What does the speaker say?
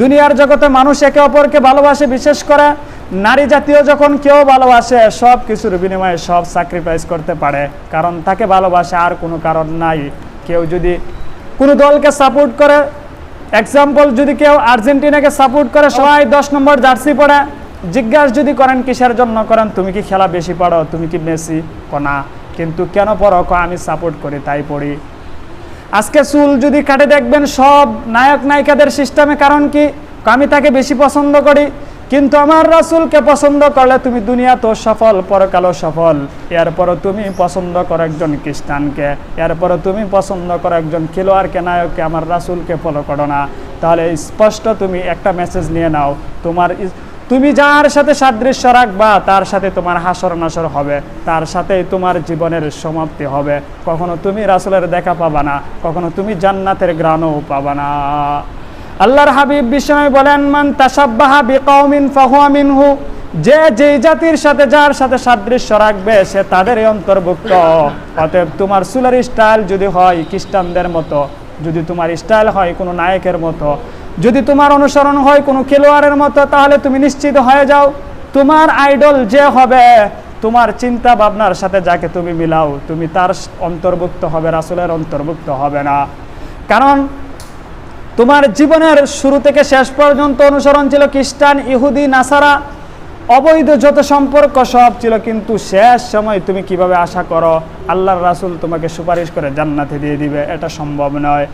দুনিয়ার জগতে মানুষ একে অপরকে ভালোবাসে, বিশেষ করে নারী জাতীয় যখন কেউ ভালোবাসে, সব কিছুর বিনিময়ে সব স্যাক্রিফাইস করতে পারে। কারণ তাকে ভালোবাসে আর কোনো কারণ নাই। কেউ যদি কোনো দলকে সাপোর্ট করে এক্সাম্পল যদি কেউ আর্জেন্টিনাকে সাপোর্ট করে, সবাই দশ নম্বর জার্সি পরে জিজ্ঞাসা যদি করেন, কিসের জন্য করেন, তুমি কি খেলা বেশি পড়ো, তুমি কি মেসি কোনা কিন্তু কেন পড়ো আমি সাপোর্ট করি, তাই পড়ি। আজকে চুল যদি কাটে দেখবেন সব নায়ক নায়িকাদের সিস্টেমে, কারণ কি? আমি তাকে বেশি পছন্দ করি, কিন্তু আমার রাসুলকে পছন্দ করলে তুমি দুনিয়া তো সফল, পরকালও সফল। এরপরও তুমি পছন্দ করো একজন খ্রিস্টানকে, এরপরও তুমি পছন্দ করো একজন খেলোয়াড়কে, নায়ককে, আমার রাসুলকে ফলো করো না। তাহলে স্পষ্ট তুমি একটা মেসেজ নিয়ে নাও, তোমার তুমি যার সাথে সাদৃশ্য রাখবা, তার সাথে তোমার হাসর নাসর হবে, তার সাথে তোমার জীবনের সমাপ্তি হবে। কখনো তুমি রাসুলের দেখা পাবা না, কখনো তুমি জান্নাতের গ্রাণও পাবা না। আল্লাহর হাবিব বিষ্ণু বলেন, মান তাসাব্বাহা বিকাউমিন ফাহুয়া মিনহু। যে যেই জাতির সাথে যার সাথে সাদৃশ্য রাখবে, সে তাদেরই অন্তর্ভুক্ত। অতএব তোমার চুলের স্টাইল যদি হয় খ্রিস্টানদের মতো যদি তোমার স্টাইল হয় কোনো নায়কের মতো, যদি তোমার অনুসরণ হয় কোনো খেলোয়াড়ের মতো, তাহলে তুমি নিশ্চিত হয়ে যাও, তোমার আইডল যে হবে, তোমার চিন্তা ভাবনার সাথে যাকে তুমি মিলাও, তুমি তার অন্তর্ভুক্ত হবে, রাসুলের অন্তর্ভুক্ত হবে না। কারণ তোমার জীবনের শুরু থেকে শেষ পর্যন্ত অনুসরণ ছিল খ্রিস্টান, ইহুদি, নাসারা অবৈধ যত সম্পর্ক সব ছিল, কিন্তু শেষ সময় তুমি কীভাবে আশা করো আল্লাহর রাসুল তোমাকে সুপারিশ করে জান্নাতে দিয়ে দিবে? এটা সম্ভব নয়।